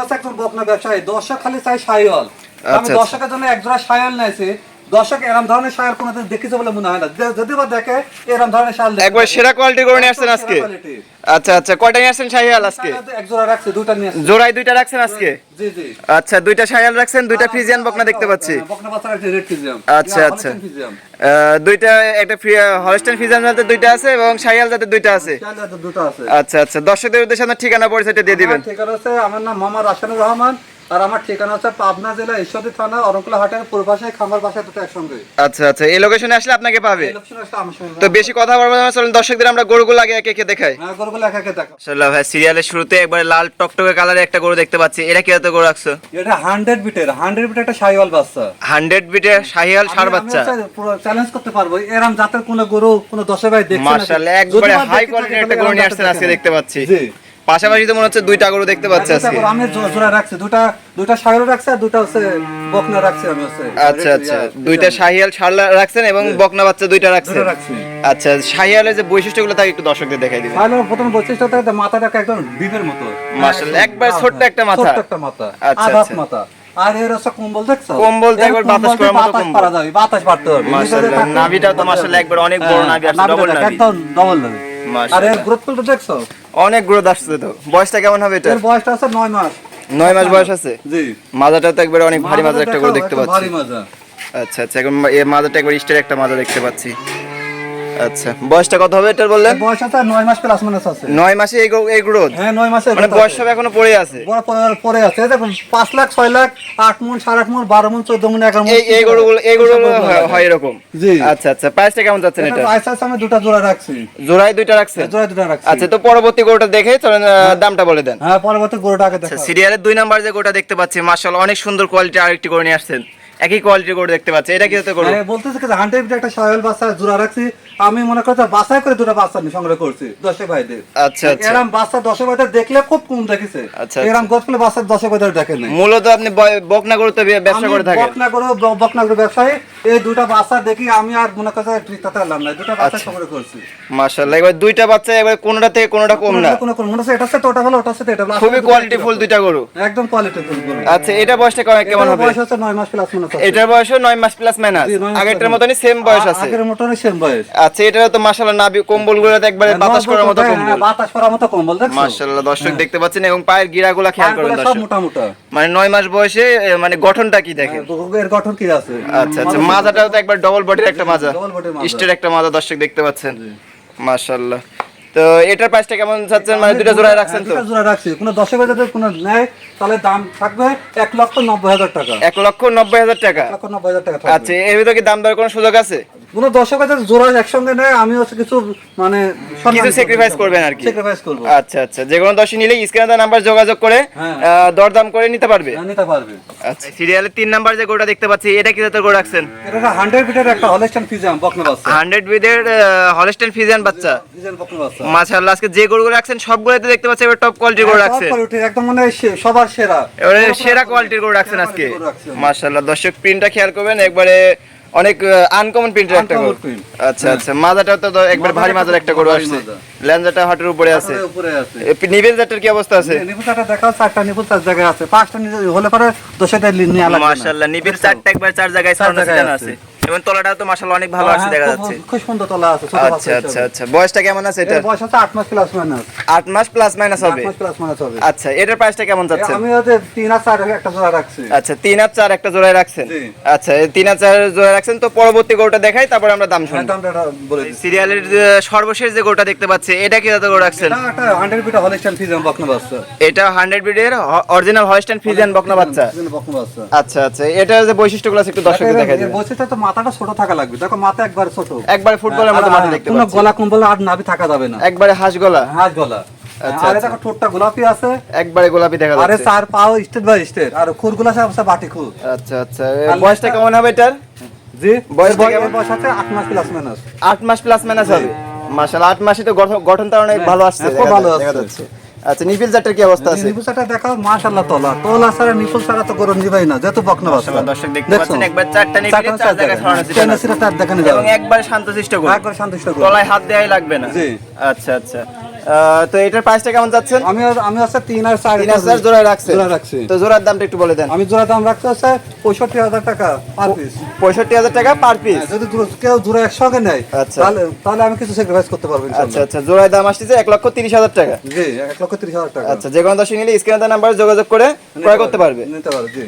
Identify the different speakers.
Speaker 1: হচ্ছে একজন বকনা ব্যবসায়ী দর্শক খালি চাই সাইওয়াল আমি
Speaker 2: আচ্ছা,
Speaker 1: দর্শকের জন্য এক জোড়া সাইওয়াল নিয়েছি। দর্শক এরম ধরনের সায়াল কোনোদিন দেখেছে বলে মনে হয় না। যদি বা দেখে এরম ধরনের শায়াল
Speaker 2: একবার সেরা কোয়ালিটি করে নিয়ে আসছেন আজকে। আচ্ছা আচ্ছা কয়টা নিয়ে আসছেন শাহিয়াল আজকে। জোড়ায় দুইটা রাখছেন আজকে? আচ্ছা দুইটা শাহিয়াল রাখছেন দুইটা ফ্রিজিয়ান বকনা দেখতে পাচ্ছি।
Speaker 1: হ্যাঁ,
Speaker 2: আচ্ছা, আচ্ছা। দুইটা একটা হলস্টেন ফ্রিজিয়ান জাতের দুইটা আছে এবং শাহিয়াল জাতের দুইটা আছে। আচ্ছা আচ্ছা দর্শকদের উদ্দেশ্যে আপনার ঠিকানা পরিচয়টা দিয়ে দিবেন।
Speaker 1: ঠিকানা আছে আমার নাম মোহাম্মদ রাশানুর রহমান আর আমার ঠিকানা হচ্ছে পাবনা জেলা ঈশ্বরদী থানা অরঙ্কুলা হাটের পূর্ব পাশে খামার পাশে দুটো একসঙ্গে।
Speaker 2: আচ্ছা আচ্ছা। এই লোকেশনে আসলে আপনাকে পাবে। তো বেশি কথা বলব না চলুন দর্শকদের আমরা গরুগুলো আগে একে একে দেখাই।
Speaker 1: হ্যাঁ গরুগুলো একা একে দেখো
Speaker 2: মাশাআল্লাহ ভাই সিরিয়ালের শুরুতে একবার লাল টকটকে কালারের একটা গরু দেখতে পাচ্ছি। এটা কি এত গরু রাখছো?
Speaker 1: এটা হান্ড্রেড বিটের হান্ড্রেড বিটের একটা সাইওয়াল বাচ্চা।
Speaker 2: হান্ড্রেড বিটের শাহিয়াল সার বাচ্চা।
Speaker 1: চ্যালেঞ্জ করতে পারব। এরম জাতের কোনো গরু কোনো দশে ভাই দেখছে নাকি?
Speaker 2: মাশাআল্লাহ একবারে হাই কোয়ালিটির একটা গরু নিয়ে আসছেন আজকে দেখতে পাচ্ছি।
Speaker 1: জি।
Speaker 2: পাশাপাশি তো মনে হচ্ছে দুইটা গরু দেখতে পাচ্ছি আজকে।
Speaker 1: আমি জোড়া রাখছি দুটা দুটা সাগর রাখছি আর দুটা হচ্ছে বকনা রাখছি আমি হচ্ছে।
Speaker 2: আচ্ছা আচ্ছা দুইটা শাহিয়াল সার রাখছেন এবং বকনা বাচ্চা দুইটা রাখছেন। আচ্ছা শাহিয়ালের যে বৈশিষ্ট্যগুলো তাকে একটু দর্শকদের দেখাই দিবেন।
Speaker 1: সাইলের প্রথম বৈশিষ্ট্য থাকে মাথাটা একদম ডিপের মতো।
Speaker 2: মাশাআল্লাহ, একবার ছোট্ট একটা মাথা।
Speaker 1: ছোট্ট একটা মাথা।
Speaker 2: আচ্ছা, আচ্ছা।
Speaker 1: মাথা। আর এর হচ্ছে কম্বল দেখছ?
Speaker 2: কম্বল তো একবার বাতাস করার মতো কম্বল।
Speaker 1: পারা যাবে বাতাস পারতে হবে।
Speaker 2: মাশাআল্লাহ, নাভিটাও তো মাশাআল্লাহ একবার অনেক বড়
Speaker 1: হ্যাঁ,
Speaker 2: নাভি আছে,
Speaker 1: নাভিটা দেখ,
Speaker 2: নাভি।
Speaker 1: একদম ডবল নাভি। আর এর গ্রোথ পুলটা দেখছ?
Speaker 2: অনেক গ্রোথ আসছে তো। বয়সটা কেমন হবে এটা?
Speaker 1: এর বয়সটা আছে নয় মাস।
Speaker 2: নয় মাস বয়স আছে?
Speaker 1: জি।
Speaker 2: মাজাটা তো একবার অনেক ভারী মাজা একটা গরু দেখতে পাচ্ছি।
Speaker 1: ভারী মাজা।
Speaker 2: আচ্ছা আচ্ছা এখন এই মাজাটা একবার স্টের একটা মাজা দেখতে পাচ্ছি। আচ্ছা বয়সটা কত হবে এটা বললেন?
Speaker 1: বয়স আছে মাস প্লাস মাইনাস আছে।
Speaker 2: মাসে এই এই গ্রোথ?
Speaker 1: হ্যাঁ মাসে
Speaker 2: মানে বয়স সব এখনও পড়ে আছে?
Speaker 1: বড় পরে আছে। দেখুন পাঁচ লাখ ছয় লাখ আট মন মন মন চোদ্দ মন এগারো
Speaker 2: এই এই গরুগুলো এই গরুগুলো হয়- এরকম?
Speaker 1: জি।
Speaker 2: আচ্ছা আচ্ছা প্রাইসটা কেমন যাচ্ছেন
Speaker 1: এটা প্রাইস আছে আমি দুটা জোড়া রাখছি।
Speaker 2: জোড়ায় দুইটা
Speaker 1: জোড়া দুটা রাখছি।
Speaker 2: আচ্ছা তো পরবর্তী গরুটা দেখে চলেন দামটা বলে দেন।
Speaker 1: হ্যাঁ পরবর্তী গরুটা আগে
Speaker 2: আচ্ছা সিরিয়ালের দুই নাম্বার যে গরুটা দেখতে পাচ্ছি মার্শাল্লাহ অনেক সুন্দর কোয়ালিটি আরেকটি গরু নিয়ে আসছেন। একই কোয়ালিটির গরু দেখতে পাচ্ছি এটা কি হতে গরু?
Speaker 1: হ্যাঁ বলতেছে কি হান্ড্রেড একটা সয়াল বাচ্চা জোড়া রাখছি। আমি মনে করছি বাসায় করে দুটো বাচ্চা আমি সংগ্রহ করছি দশে ভাইদের।
Speaker 2: আচ্ছা আচ্ছা।
Speaker 1: এরম বাচ্চা দশে ভাইদের দেখলে খুব কম দেখেছে।
Speaker 2: আচ্ছা,
Speaker 1: এরম গছগুলো বাচ্চা দশে ভাইদের দেখে নাই।
Speaker 2: মূলত আপনি বকনা গরুতে বে- ব্যবসা করে থাকেন।
Speaker 1: বকনা ব- বকনা গরু ব্যবসায়ী এই দুটা বাচ্চা দেখি আমি আর মনে করছি ঠিকঠাক আনলাম না দুটা বাচ্চা
Speaker 2: আচ্ছা।
Speaker 1: সংগ্রহ করছি।
Speaker 2: মার্শাল্লাহ এবার দুইটা বাচ্চা এবার কোনটা থেকে কোনটা কম না।
Speaker 1: কোনো কোনো মনে হচ্ছে এটা তো ওটা হলো ওটা হচ্ছে এটা হলো।
Speaker 2: খুবই কোয়ালিটি ফুল দুইটা গরু।
Speaker 1: একদম কোয়ালিটি ফুল গরু।
Speaker 2: আচ্ছা এটা বয়সটা কেমন- হবে?
Speaker 1: বয়স হচ্ছে নয় মাস প্লাস মনে হচ্ছে
Speaker 2: এটার বয়সও নয় মাস প্লাস মাইনাস আগেরটার মতনই সেম বয়স আছে।
Speaker 1: আগের মতনই সেম বয়স।
Speaker 2: আচ্ছা এটা তো মাশাআল্লাহ নাবি কম্বল গুলোতে একবারে বাতাস করার মতো
Speaker 1: হ্যাঁ,
Speaker 2: কম্বল।
Speaker 1: বাতাস করার মতো কম্বল দেখছ?
Speaker 2: মাশাআল্লাহ দর্শক দেখতে পাচ্ছেন এবং পায়ের গিরাগুলা খেয়াল করেন
Speaker 1: সব
Speaker 2: দর্শক।
Speaker 1: মোটা মোটা।
Speaker 2: মানে নয় মাস বয়সে মানে গঠনটা কি দেখেন?
Speaker 1: হ্যাঁ, এর গঠন কি আছে?
Speaker 2: আচ্ছা আচ্ছা মাজাটাও তো একবার ডবল বডির একটা মাজা। স্টের একটা মাজা দর্শক দেখতে পাচ্ছেন। মাশাআল্লাহ। তো এটার প্রাইসটা কেমন চাচ্ছেন? মানে দুটো রাখছেন তো?
Speaker 1: দুটা জোড়া রাখছি। কোনো দশক হাজার কোনো নেয় তাহলে দাম থাকবে এক লক্ষ নব্বই হাজার টাকা।
Speaker 2: এক লক্ষ নব্বই হাজার টাকা।
Speaker 1: লক্ষ নব্বই হাজার টাকা
Speaker 2: আচ্ছা এর ভিতরে কি দাম দেওয়ার কোনো সুযোগ আছে?
Speaker 1: কোনো দশক হাজার জোড়া একসঙ্গে নেয় আমি হচ্ছে কিছু মানে
Speaker 2: কিছু sacrifice করবেন আর কি।
Speaker 1: স্যাক্রিফাইস করব।
Speaker 2: আচ্ছা আচ্ছা। যে কোনো দর্শী নিলে স্ক্রিনে নাম্বার যোগাযোগ করে
Speaker 1: হ্যাঁ।
Speaker 2: দরদাম করে নিতে পারবে?
Speaker 1: হ্যাঁ, নিতে পারবে।
Speaker 2: আচ্ছা। সিরিয়ালের তিন নাম্বার যে গোটা দেখতে পাচ্ছি এটা কি জাতের রাখছেন?
Speaker 1: এটা হান্ড্রেড ফিটের একটা হলেস্টান ফিজাম বকনা বাচ্চা
Speaker 2: হান্ড্রেড বিদের হলস্টেন ফিজিয়ান বাচ্চা।
Speaker 1: ফিজান বকনা বাচ্চা
Speaker 2: মাশাআল্লাহ আজকে যে গরুগুলো রাখছেন সবগুলোতে দেখতে পাচ্ছি এবার টপ কোয়ালিটির গরু
Speaker 1: হ্যাঁ,
Speaker 2: রাখছেন
Speaker 1: একদম মানে সবার সেরা।
Speaker 2: এবারে সেরা কোয়ালিটির গরু রাখছেন আজকে। মাশাআল্লাহ দর্শক প্রিন্টটা খেয়াল করবেন একবারে অনেক আনকমন প্রিন্টের একটা গরু। আচ্ছা আচ্ছা মাজাটা তো একবার ভারী মাজার একটা গরু আসছে। ল্যাঞ্জাটা হাটের উপরে আছে।
Speaker 1: উপরে আছে।
Speaker 2: নিবেল জাটার কি অবস্থা আছে?
Speaker 1: নিপুল চারটা দেখাও চারটা নিপুল চার জায়গায় আছে। পাঁচটা হলে পরে দশটা নিয়ে লাগবে
Speaker 2: মাশাআল্লাহ নিবিল চারটা একবার চার জায়গায়
Speaker 1: চার জায়গায় আছে।
Speaker 2: আছে এবং তলাটাও তো মাশাআল্লাহ অনেক ভালো আছে
Speaker 1: হ্যাঁ,
Speaker 2: দেখা যাচ্ছে।
Speaker 1: খুব সুন্দর তলা আছে
Speaker 2: আচ্ছা আচ্ছা আচ্ছা। বয়সটা কেমন আছে এটা?
Speaker 1: বয়স হচ্ছে আট মাস প্লাস মাইনাস
Speaker 2: আট মাস প্লাস মাইনাস হবে?
Speaker 1: আট মাস প্লাস মাইনাস হবে।
Speaker 2: আচ্ছা এটার প্রাইসটা কেমন যাচ্ছে?
Speaker 1: আমি হচ্ছে তিন আর চার একটা জোড়া রাখছি।
Speaker 2: আচ্ছা তিন আর চার একটা জোড়ায় রাখছেন? আচ্ছা এই তিন আর চার জোড়ায় রাখছেন তো পরবর্তী গরুটা দেখাই তারপরে আমরা দাম
Speaker 1: হ্যাঁ, দামটা বলে দিচ্ছি।
Speaker 2: সিরিয়ালের সর্বশেষ যে গোটা দেখতে পাচ্ছি এটা কি জাতের গরু রাখছেন?
Speaker 1: এটা একটা হান্ড্রেড ফিট হলিস্টান ফিজাম বকনা বাচ্চা।
Speaker 2: এটা হান্ড্রেড বিডের অরিজিনাল হলস্টাইন ফিজিয়ান বকনা বাচ্চা? আচ্ছা আচ্ছা এটা যে বৈশিষ্ট্যগুলো আছে একটু দর্শকদের দেখাই দিবেন।
Speaker 1: বৈশিষ্ট্য তো মাথাটা ছোট থাকা লাগবে। দেখো মাথা একবার ছোট।
Speaker 2: একবারে ফুটবলের মতো মাঠে
Speaker 1: আর
Speaker 2: দেখতে
Speaker 1: কোনো গলা কম্বল আর নাভি থাকা যাবে না।
Speaker 2: একবারে হাঁস গলা?
Speaker 1: গলা।
Speaker 2: আচ্ছা,
Speaker 1: আর
Speaker 2: আচ্ছা।
Speaker 1: দেখো ঠোঁটটা গোলাপি আছে।
Speaker 2: একবারে গোলাপি দেখা
Speaker 1: আরে চার পাও স্টেট বাই স্টেট। আর খুরগুলা আছে বাটি খুর।
Speaker 2: আচ্ছা আচ্ছা। বয়সটা কেমন হবে এটার?
Speaker 1: জি?
Speaker 2: বয়স
Speaker 1: বয়স আছে আট মাস প্লাস মাইনাস
Speaker 2: আট মাস প্লাস মাইনাস হবে। মাশাআল্লাহ আট মাসে তো গঠন- গঠনটা অনেক ভালো আসছে
Speaker 1: হ্যাঁ, খুব ভালো
Speaker 2: যাচ্ছে- দেখা
Speaker 1: আসছে।
Speaker 2: আচ্ছা নিপিল চাটের কি অবস্থা আছে?
Speaker 1: চাটা দেখো মাশাআল্লাহ তোলা তোলা ছাড়া নিপিল ছাড়া তো গরম দিবাই না যত বকনা
Speaker 2: মাশাআল্লাহ, দর্শক দেখতে পাচ্ছেন একবার চারটা নিপিল চার
Speaker 1: চার
Speaker 2: ছড়ানো আছে।
Speaker 1: চার দেখানো
Speaker 2: এবং
Speaker 1: যাবে
Speaker 2: একবার শান্তশিষ্ট গরু
Speaker 1: একবার শান্তিষ্ট গরু।
Speaker 2: তলায় হাত দেওয়াই লাগবে না।
Speaker 1: জি।
Speaker 2: আচ্ছা আচ্ছা। তো এটার প্রাইসটা কেমন যাচ্ছেন?
Speaker 1: আমি আমি আছে তিন আর চার
Speaker 2: তিন হাজার রাখছেন।
Speaker 1: জোড়া রাখছি।
Speaker 2: তো জোড়ার দামটা একটু বলে দেন।
Speaker 1: আমি জোড়া দাম রাখতে হচ্ছে পঁয়ষট্টি হাজার টাকা পার পিস
Speaker 2: পঁয়ষট্টি হাজার টাকা পার পিস
Speaker 1: যদি কেউ জোড়া একসঙ্গে নেয়
Speaker 2: আচ্ছা।
Speaker 1: তাহলে তাহলে আমি কিছু স্যাক্রিফাইস করতে পারব
Speaker 2: আচ্ছা আচ্ছা। জোড়ায় দাম আসতেছে এক লক্ষ তিরিশ হাজার টাকা।
Speaker 1: জি এক লক্ষ তিরিশ হাজার টাকা।
Speaker 2: আচ্ছা যে কোনো দর্শক নিলে স্ক্রিনে নাম্বারে যোগাযোগ করে ক্রয় করতে পারবে।
Speaker 1: নিতে পারবে জি।